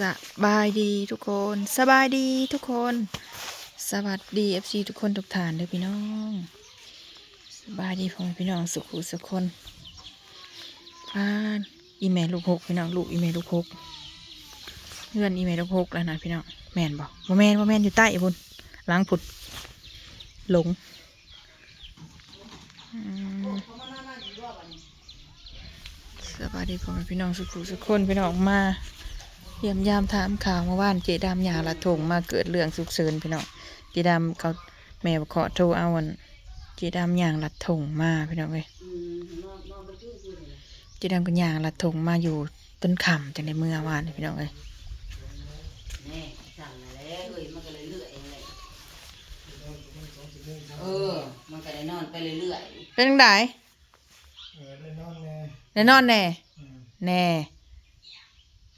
สบายดีทุกคน สบายดีทุกคน สวัสดีเอฟซีทุกคนทุกฐานเด้อพี่น้องสบายดีพ่อแม่พี่น้องสุขุสุขคนพานอีเมลลูกหกพี่น้องลูกอีเมลลูกหกเงื่อนอีเมลลูกหกแล้วนะพี่น้องแมนบอกว่าแมนว่าแมนอยู่ใต้บุญล้างผุดหลงสบายดีพ่อแม่พี่น้องสุขุสุขคนพี่น้องมา เยี่ยมยามถามข่าวเมื่อวานเจดามยาละทงมาเกิดเรื่องสุกเสริญพี่น้องเจดามเขาแม่ขอโทรเอาวันเจดามยางละทงมาพี่น้องเอ้ยเจดามก็ยางละทงมาอยู่ต้นขำจังในเมื่อวานนี่พี่น้องเอ้ยแน่สั่งมาแล้วเฮ้ยมันก็เลยเลื่อยเองเลยเออ มันก็ได้นอนไปเรื่อยเป็นจังไดเออได้นอนแน่ได้นอนแน่อืมแน่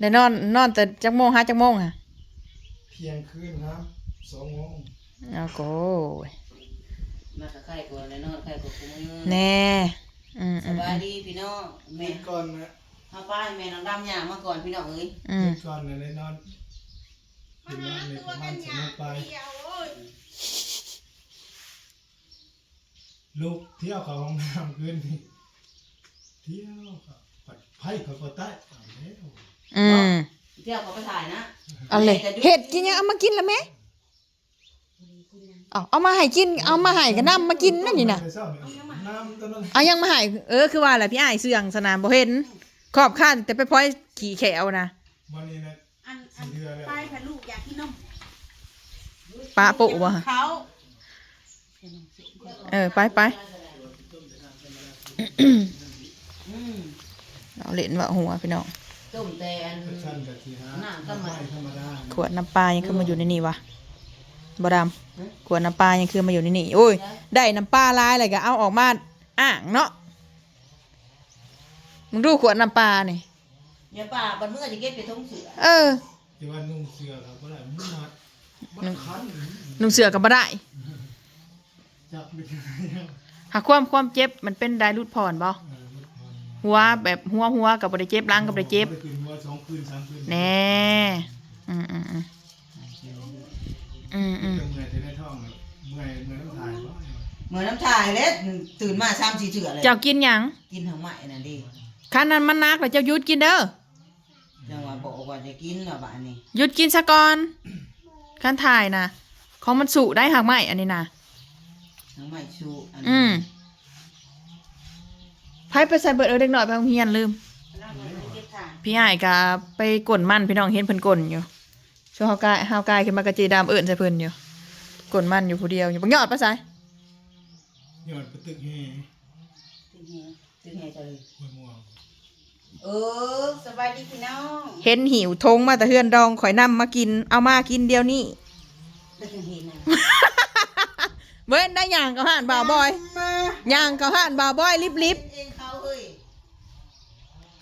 ได้นอน นอนแต่จักโมงหาจักโมงอะเที่ยงคืนครับสองโมงเอาโกยๆมากับใครกว่าได้นอนใครกว่ากูมือแน่อืมสอืมบายดีพี่น้องแม่เมื่อก่อนนะเฮาป้ายแม่น้องดำย่างมาก่อนพี่น้องเอ้ยอืมเมื่อก่อนนะได้นอนเป็นนอนในประมาณสองไปลูกเที่ยวเขาห้องน้ำคืนนี่เที่ยวเขาปัดไพ่เขาก็ใต้เอาแล้ว อืมเที่ยวเขาไปถ่ายนะเอาเลยเห็ดกินยังเอามากินละแม่เอาเอามาให้กิน เอามาให้ก็นำมากินนั่นนี่นะไปเศร้าเนี่ยน้ำตอนนั้นเอายังมาใหายเออคือว่าอะไรพี่อ้ายเสื่องสนามบ่เห็น ขอบข้านแต่ไปพ้อยขี่แขวนะวันนี้นะอันอัสี่นเดือนแล้วไปพะลูกอยากกินนมปะปุวะเขาเออไปไปอืมเอาเล่นว่าหัวพี่น้อง ต้มแต่อันสั้นกับทีฮะน้ำก็มาไม่ธรรมดาขวดน้ำปลายังคือมาอยู่ในนี่วะบ่ดำขวดน้ำปลายังคือมาอยู่ในนี่โอ้ยได้น้ำปลาลายอะไรก็เอาออกมาอ่างเนาะมึงดูขวดน้ำปลานี่อย่าป่าบัดเมื่อจะเก็บไปท้องเสือเออที่ว่านุ่งเสื้อเขาก็ได้มันมัดมันคันนุ่งเสือกับบ่ได้จับไม่ได้หากความความเจ็บมันเป็นได้รุดผ่อนบ่เออมันคัน หัวแบบหัวหัวกับบ่ได้เจ็บหล้างกับบ่ได้เจ็บไม่ได้คืนว่าสองคืนสามคืนแน่อืมอืมอืมอืมอืมเมื่อยจะได้ท่องเลยเมื่อยเมื่อยต้องถ่ายบ่เหมือนน้ำถ่ายเลยตื่นมาซ้ำสี่เสือเลยเจ้ากินหยังกินทั้งใหม่นั่นดิคันนั้นมันนักแล้วเจ้าหยุดกินเด้อจังหวะบอกว่าจะกินแล้วบ้านนี้หยุดกินซะก่อนคันถ่ายนะของมันสุได้หักไหมอันนี้นะทั้งใหม่ชูอันอืม ไพ่ไปใส่เบิดเออเด็กหน่อยไปโรงเรียนลืมเก็บถ่านพี่ใหญ่กะไปกลนมันพี่น้องเห็นเพิ่นกลนอยู่ช่วงเฮากายเฮากายขึ้นมากระจีดามเอิ่นใส่เพิ่นอยู่กลนมันอยู่ผู้เดียวอยู่บังยอดปะไสยอดกระตึกแห่ตึงแฮตึงแฮจะเลยห้วยม่วงเออสบายดีพี่น้องเห็นหิวทงมาแต่เฮือนดองข่อยนำมากินเอามากินเดียวนี้ตึงแฮนะเว้นได้ย่างกับห่านบ่าวบอยย่างกับห่านบ่าวบอยลิบลิบ เองเขาเฮ้ย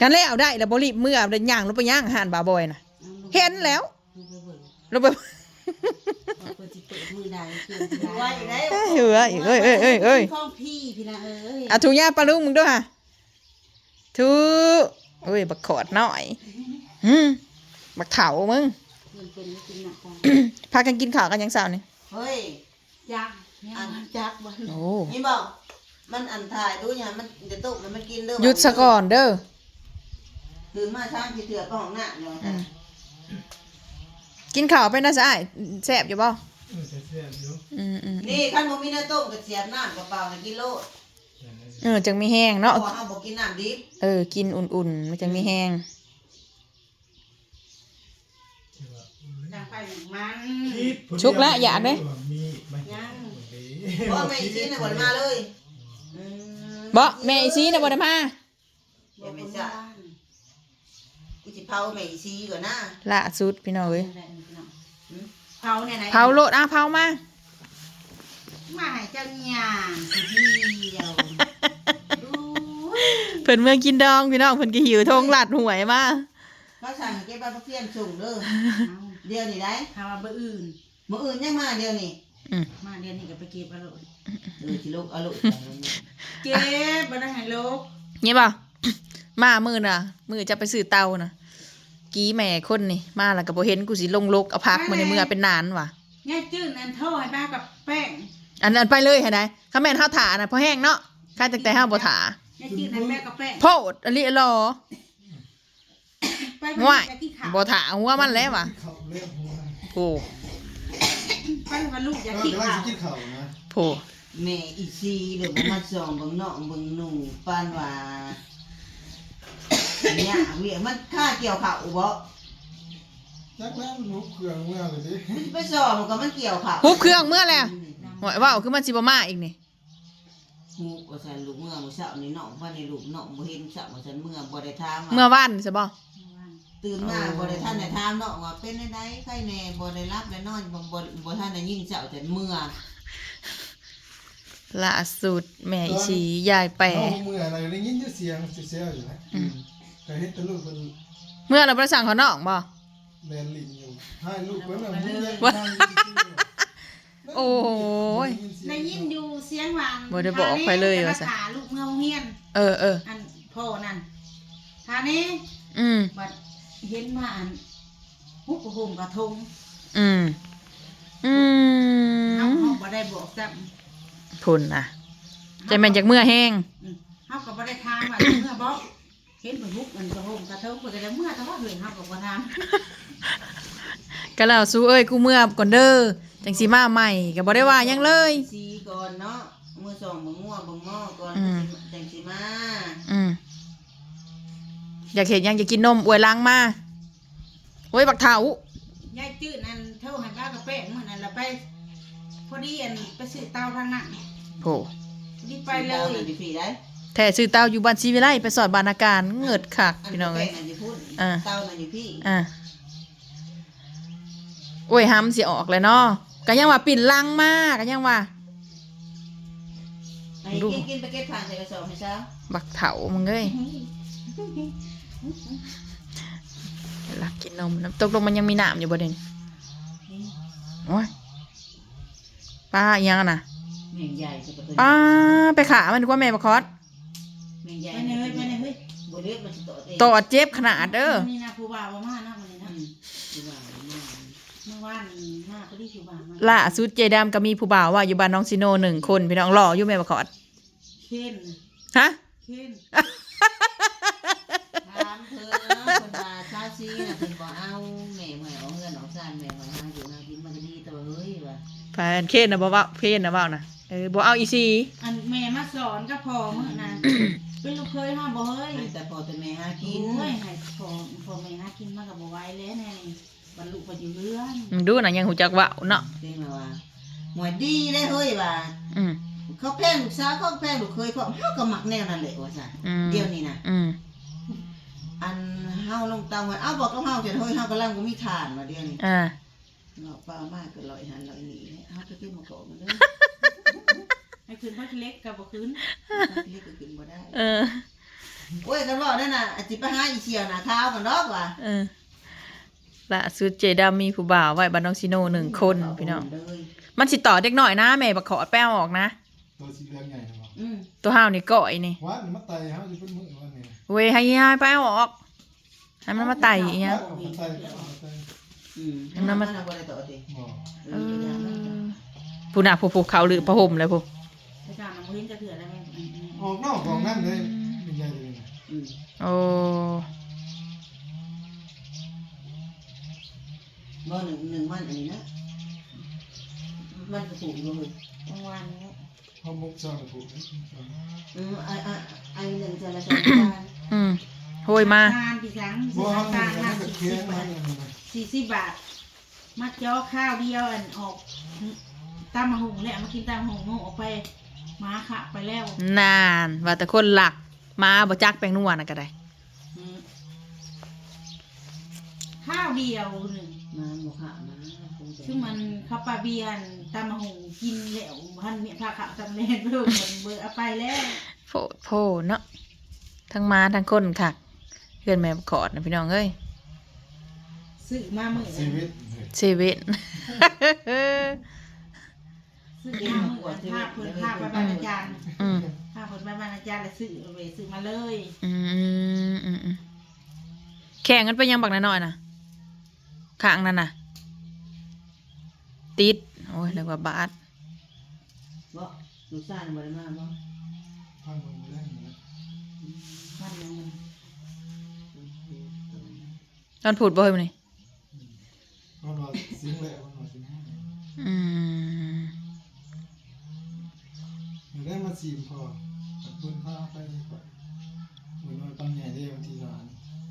กันแล้วได้แล้วบ่รีบเมื่อเดินย่างลงไปย่างห่านบ่าวบอยน่ะเห็นแล้วดูไปเบิ่งลงไปเปิดจิเปิดมือใดเชื่อมดูไว้อีกแล้วเหืออีกเอ้ยเอ้ยเอ้ยเอ้ยข้องพี่พี่นะเอ้ยอาทูย่าปลาลุงมึงด้วยฮะทูเอ้ยบักขอดหน่อยอืมบักเถามึงเงินเป็นไม่กินหนักกว่าพากันกินข้าวกันยังสาวนี่เฮ้ยจักเนี่ยมันจักวันโอ้นี่บอกมันอันถ่ายดูอย่างมันจะตุกมันมันกินเด้อหยุดซะก่อนเด้อ ตื่นมาช้างกี่เถื่อก็ของหน้าเนาะอืมกินข้าวไปนะสะอ้ายแซ่บอยู่บ่เออแซ่บๆอยู่อืมอืมนี่ขั้นบ่มีน้ำต้มกับเสียบน้ำกับเปล่าในกิโลเออจังมีแห้งเนาะพอเอาบอกกินน้ำดิบเออกินอุ่นๆมันจังมีแห้งที่ว่าดังไปหนึ่งมันคิดผู้เดีชุกละอยากเด้มีไหมยังเพราะไม่ชิ้นในวันมาเลยอืมบ่แม่อีซีน่ะบ่ได้มา เดี๋ยวไม่ใช่ กูจะเผาไม่ซีก่อนนะล่าสุดพี่น้องเอ้ยเผาเนี่ยไหนเผาโลดอะเผามามาให้เจ้าเนี่ยสิเดียวดูเพิ่นเมื่อกินดองพี่น้องเพิ่นก็หิวทงหลัดหวยมาเขาสั่งให้เก็บใบพักเทียนส่งเด้อเดียวนี่ได้เผาเบอร์อื่นมื้ออื่นยังมาเดียวนี่อืมมาเดือนนี้ก็ไปเก็บเอาโลดเออสิลูกเอาลูกเก็บมาได้ให้ลูกนี่ป่ะ มามือน่ะ มือจะไปซื้อเตาน่ะ กี้แม่คนนี่ มาแล้วก็บ่เห็นกูสิลงลกเอาพักมาในเมื่อเป็นนานว่ะยายจื้นอันโทรให้ป้ากับแป้ง อันนั้นไปเลยให้ได้คาแม่นเฮาถาน่ะพอแห้งเนาะค่าตั้งแต่เฮาบ่ถายายจื้นให้แป้งกับแป้งโพดอลิรอไปง่วยไปที่ขาวบ่ถาหัวมันแล้วว่ะเขาเรียกหัวโอ้ไปมาลูกอย่าก็ขี้เดี๋ยวว่าขาวจะกินเขานะโพแม่อีซีเดี๋ยวบ่มาส่องเบิ่งน้องเบิ่งหนุ่งปานว่า เนี่ยเวียมันค่าเกี่ยวข้าวบ่จักแล้วลูกเครื่องเมื่อเลยดิมันไปส่องมันก็มันเกี่ยวข้าวฮุบเครื่องเมื่อแล้วหวยว่าวคือมันสิบ่มาอีกนี่ฮู้ว่าซั่นลูกเมื่อมื้อเช้านี่น้องว่านี่ลูกน้องบ่เห็นเช้าว่าซั่นเมื่อบ่ได้ถามว่าเมื่อวานใช่บ่ตื่นมาบ่ได้ท่านได้ถามน้องว่าเป็นไดใครแน่บ่ได้รับได้นอนบ่บ่บ่ท่านได้ยินเช้าแต่เมื่อล่าสุดแม่อีสียายแปรเอาเมื่ออะไรได้ยินเสียงเสียอยู่นะอืม แต่เห็นแตลูกมันเมื่อเราบ่ได้สั่งเขาน้องบ่ แลนลิ้นอยู่ให้ลูกเพิ่นน่ะมึงเลยโอ้ย ได้ยินอยู่เสียงหวานบ่ได้บอกไปเลยว่าว่าซะขาลูกเงาเฮียน เออเอออันพ่อนั่นทานี้อืมบัดเห็นว่าอันฮุบกระหงกระทงอืมอืเฮามเฮาบ่ได้บอกจับพุ่นน่ะใจแม่นจากเมื่อแห้งเฮาก็บ่ได้ถามว่า เมื่อบ่ เห็นเพิ่นฮุบอันกระหงกระทงเพิ่นก็ได้เมื่อแต่ว่าเห็นเฮาก็บ่ถามก็แล้วสู้เอ้ยกูเมื่อก่อนเด้อจังสิมาใหม่ก็บ่ได้ว่าหยังเลย สีก่อนเนาะมื้อสองบ่งัวบ่งอก่อนอืมจังสิมาอืมอยากเห็นหยังอยากกินนมอวยล้างมาโอ้ยบักเถายายจื้อนั่นเท่าให้ป้ากับแป้งมื้อนั้นละไป พอดีอันไปซื้อเตาทางนั้นโหรีบไปเลดาวยนั่นสิพี่ได้ แท้ซื้อเต้าอยู่บ้านชีวิไลไปสอดบานอาการเงิดคักอันพี่น้องแป้เอ้งยนั่นสิพูดอ่า เต้านั่นอยู่พี่อะโอ้ยห้ำสิออกเลยเนาะก็ยังว่าปิ่นลังมากก็ยังว่า ไอ้ดู กินกินไปเก็บผ่านใส่กระสอบให้ซะบักเถามึงเอ้ยรักกินนมน้ำตกลงมันยังมีน้ำอยู่บ่เด่นโอ้ยป้าอีหยังอะน่ะแม่งใหญ่สักตัวป้าไปขามันดีกว่าแม่บักคอสแม่งใหญ่ไปเลยไปเลยเฮ้ยบ่เลือดมันสิโตเองตอดเจ็บขนาดเด้อนี่นะผู้บ่าวว่ามานะมื้อนี้อืนะมดูว่าแม่งเมื่อวานมาพอดีผู้บ่าวมาล่าสุดเจดามก็มีผู้บ่าวว่าอยู่บ้านน้องซิโนหนึ่งคนพี่น้องหล่ออยู่แม่บักคอสเคนฮะเคนถามเพิ่นเนาะเพิ่นว่าชาซีน่ะเพิ่นบ่เอาแม่บ่ให้เอาเงินเอาซ่านแม่บ่ให้หาอยู่หากินมันก็ดีแต่ว่าเฮ้ยว่าแฟนเคนนะบ่เว่าเคนนะเว่านะเออบ่เอาอีซีอันแม่มาสอนก็พอมื้อนั้น เป็นลูกเคยห้าบ่เฮ้ยให้แต่พอแต่แม่หากิกินนเฮ้ยให้พอพอแม่หากินมาก็บ่ไหวแล้วแน่นี่บรรลุไปอยู่เรือนมึงดูนะยังหูจักเว่าเนาะเด้งมาว่าหมวยดีเลยเฮ้ยว่าอืมเขาแพงลูกสาวเขาแพงลูกเคยเขาเฮาก็มักแนวนั้นแหละว่าซั่นอืมเดี๋ยวนี้นะอืมอันเฮาลงเตาว่าเอ้าบอกกับเฮาจะเฮ้ยเฮากำลังบ่มีทานว่าเดี๋ยวนี้อ่าเนาะป้ามากก็ลอยหันลอยหนีเฮาก็ขึ้นมาเกาะมันเด้อ ให้คืนพักเล็กกับบ่คืนเล็กก็ขึ้นบ่ได้ เออ โอ้ยกันว่านั่นน่ะอาจสิไปหาอีเสียวหน้าขาวกันดอกว่ะเออล่าสุดเจดามีผู้บ่าวไว้บ้านน้องซิโนหนึ่งคนพี่น้อง เลยมันสิต่อเด็กหน่อยนะแม่บักขอแป้วออกนะ ตัวสีเหลืองใหญ่นะวะอืมตัวห้าวนี่ก่อยนี่ว่านี่มาไต่เฮาสิเป็นมือว่านี่เว้ยให้ยายแป้วออกให้มันมาไต่อีหยังเอามาไต่เอามาไต่อืมเห็นมันมันน่ะบ่ได้ต่อติบ่เอเอออผู้น่ะผู้ผู้เขาหรือผ้าห่มเลยผู้ไปตามน้ำบ่ เห็นจะเถื่ออะไรแม่ออกนอกของนั่นเลยเป็นใหญ่เลยนะอืมโอ้บ่หนึ่งหนึ่งวันอันนี้นะมันก็ถูกอยู่เฮ้ยกลางวันนี้เฮามุกซอนผูกอืมอันอันอันหนึ่งจะละสองจานอืมโหยมา ทานพี่สังบ่เฮาทานี่นมัมานก็สี่เคียสิงบมับานทนั่นน่ะสี่สิบบาท มาจ้อข้าวเดียวอันออกตามมาหุงแหละมากินตามหุงออกไป มาค่ะไปแล้วนานว่าแต่คนหลักมาบ่จักแป้งนัวน่ะก็ได้อืมข้าวเดียวหนึ่งมาหมูขามาคงจะซึ่งมันข้าวปลาเบียนตามมาหุงกินแล้วพันเมียพาขาวตำเลนเพิ่มมันเบอร์เอาไปแล้วโพดโพเนาะทั้งมาทั้งคนค่ะเพื่อนแม่กอดนะพี่น้องเอ้ยซื้อมาเมื่อชีวิตเฮ้ยชีวิต ซื้อมาเมื่อภาพเพิ่นภาพไปบ้านอาจารย์อืมภาพเพิ่นไปบ้านอาจารย์แล้วซื้อเอาไปซื้อมาเลยอืมอืมอืมแข่งกันไปยังบักน้อยๆนะข้างนั่นน่ะ ติด โอ้ยเรียกว่าบาสบ่ลูกชายบ่ได้มาบ่พังมันแรงนะมันยังมันตอนพูดบ่เฮ้ยมันนี่มันว่าสิงแหละมันว่าสิงอืม ได้มาซีมพอขับปืนพาไปก่อนเหมือนว่าปังใหญ่ได้บางทีร้าน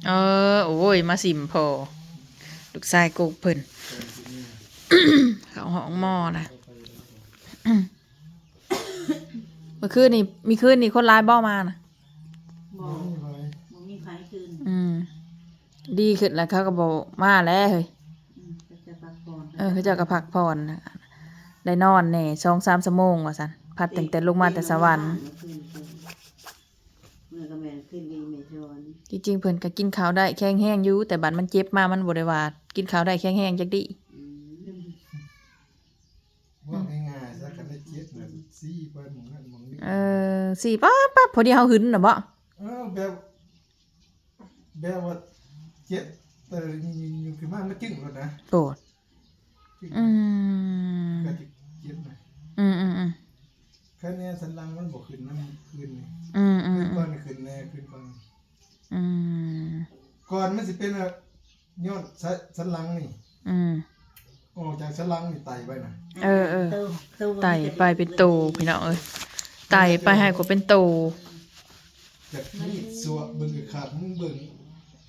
เออโอ้ยมาสิมพอลูกชายกูเพิ่นเกินสิเนี่ยเขาห้องหม้อนะเอาไปแล้วก็เมื่อคืนนี่มีคืนนี่คนร้ายบ่มานะบอไม่กไปมันมีไฟคืนอืม ดีขึ้นแล้วเขาก็บอกมาแล้วเฮ้ยอืมก็จะพักผ่อนเออเขาเจ้าก็พักผ่อนนะได้นอนแน่สองสามชั่วโมงว่าสัน พัดตั้งแต่ลงมาแต่สวรรค์เมื่อก็แม่นขึ้นวีเมจอนจริงๆเพิ่นก็กินข้าวได้แข็งแห้งอยู่แต่บัดมันเจ็บมามันบ่ได้ว่ากินข้าวได้แข็งแห้งจักดีอืมว่าง่ายๆซะกันได้เจ็ดนะซี่ไปหมองนั่นหมองนี้เออสี่ป๊บป๊บพอดีเฮาหึนน่ะบ่เออแบบแบบว่าเจ็ดแต่อยู่คือมามาจึ้งแล้วนะโปรดจึ้งอืม กะติเจ็ดนะ อืมอืมอืม แค่เนี้ยสันหลังมันบ่ ขึ้นน้ำขึ้นนี่อืมอืมขึ้นอืก่อมนขึ้นแน่ขึ้นก่อนอืมก่อนมันสิเป็นอะยอดสะสันหลังนี่อืม ออกจากสันหลังนี่ไตไปนะเออเออตู้ตู้ไต่ไปเป็นโตพี่น้องเอ้ยไต่ไปให้กว่าเป็นโตจากนี่สัวเบิ่งคือขาดมึงเบิ่ง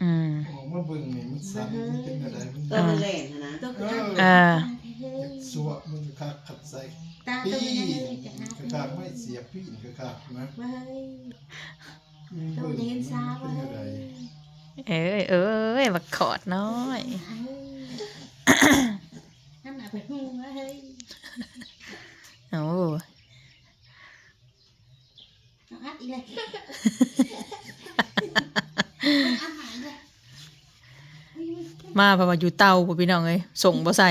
อืม ออกมาเบิ่งนี่มันสั่นมันเป็นอะไรมันก็มันแรงนะนะตู้เอออ่าสัวมึงคือขาดขัดใส่ ตาปีตู้ยังไงจะคือ ขาดไม่เสียปีนคือขาดนะเว้ยมึงตู้เบิ่งเห็นซาเป็เว้นอะไรยเอ้ยเอ้ยบักขอดน้อยนั่นน่ะไปหูเว้ยโอ้เอาอัดอีกเลยอัดหายเลยมาเพราะว่าอยู่เตาพ่อพี่น้องเอ้ยส่งบ่ใส่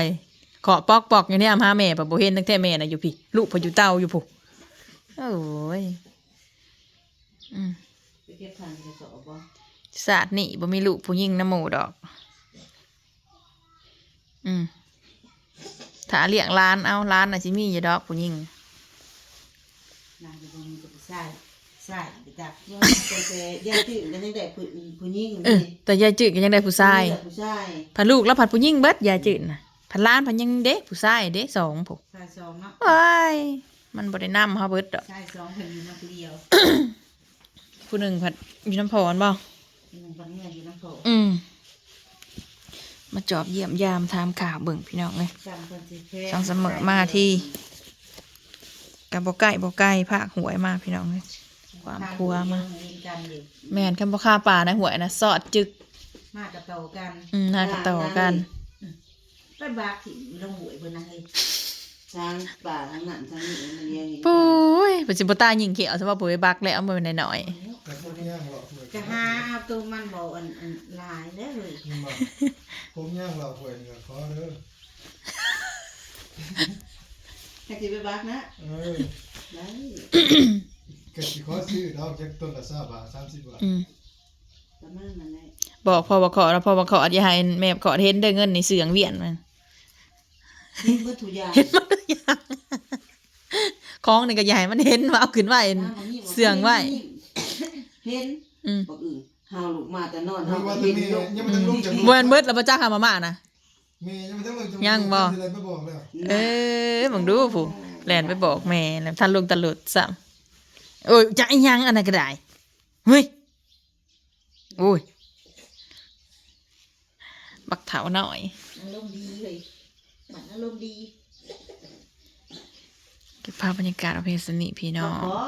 ขอปอกปอกอยู่เนี่ยหาแม่ปะบ่เห็นตั้งแต่แม่น่ะอยู่พี่ ลูกเพออยู่เตาอยู่ผู้ โอ้ยอืมไปเก็บทานกระสอบบ่ศาสตร์นี่บ่มีลูกผู้หญิงน้ำหมูดอก อืมถ้าเลี้ยงร้านเอาร้านน่ะสิมีอยู่ดอกผู้หญิงนางจะเป็นจะไปใส่ใส่ไปจับว่าแต่แต่ยายตื่นกันตั้งแต่ผู้ผู้หญิงเออแต่ยายจืดก็ยังได้ผู้ชายผู้ชายพันลูกแล้วพันผู้หญิงเบิดยายจืดน่ะพันล้านพันยังเด้ผู้ชายเด้สองผู้ใส่สองเนาะว้าย มันบ่ได้นำเฮาเบิดดอกใส่สองเพิ่นอยู่น้ำเดียวผู้หนึ่งพัดอยู่น้ำพรบ่หนึ่งคนเมื่ออยู่น้ำโผอืมมาจอบเยี่ยมยามถามข่าวเบิ่งพี่น้องเลยสั่งคนสิแพ้ช่างเสมอมาที่กับบ่ใกล้บ่ใกล้ภาคหวยมาพี่น้องเลยความครัวมากันอยู่แม่นคำบ่ค่าป่านะหวยนะสอดจึกมากระโตกันอืมน่ากระต่อกันไปบากถิ่ลงหวยเพิ่นนะเฮ้ย ช้างป่าทั้งนั้นทั้งนี้มันเลี้ยงอีกปุ้ยปัจจุบันตายิงเขียวซะว่าปุ้ยบักแล้วเอามือหน่อยแต่พวกย่างหลอกหวยจะหาเอาตัวมันบ่อันอันหลายเด้อเฮ้ยนี่มาผมย่างหลอกหวยนี่ก็ขอเด้อให้สิไปบักนะเออได้ก็สิขอซื้อดอกจากต้นละ20บาท30บาทๆอืมประมาณนั้นแหละบอกพ่อบอกขอแล้วพ่อบอกขออย่าให้แม่ขอเห็นเด้อเงินในเสืองเวียนมันเห็นเบิดทุกอย่างเห็นมันทุก อย่างของนี่ก็อย่าให้มันเห็นว่าเอาขึ้นไว้เสืองไว้เห็นอืมบอกอื่นเฮาลูกมาแต่นอนมัเฮานว่าก็แต่เห็นแม่ลูกยังไม่ทันลงจากเวนเบิดแล้วพระเจ้าหามาม่านะแม่ยังไม่ทันลงจากยังบ่อะไรไม่บอกแล้วเอ้ยมึงดูผู้แลนไปบอกแม่แล้วท่านลงตลุดซ้ำโอ้ยจะอีหยังอันนั้นก็ได้เฮ้ยโอ้ยบักเถาหน่อยอารมณ์ดีเลยมันอารมณ์ดี เก็บภาพบรรยากาศเอาเพลงสนิทพี่น้องขอ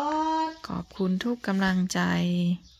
ขอบคุณทุกกำลังใจข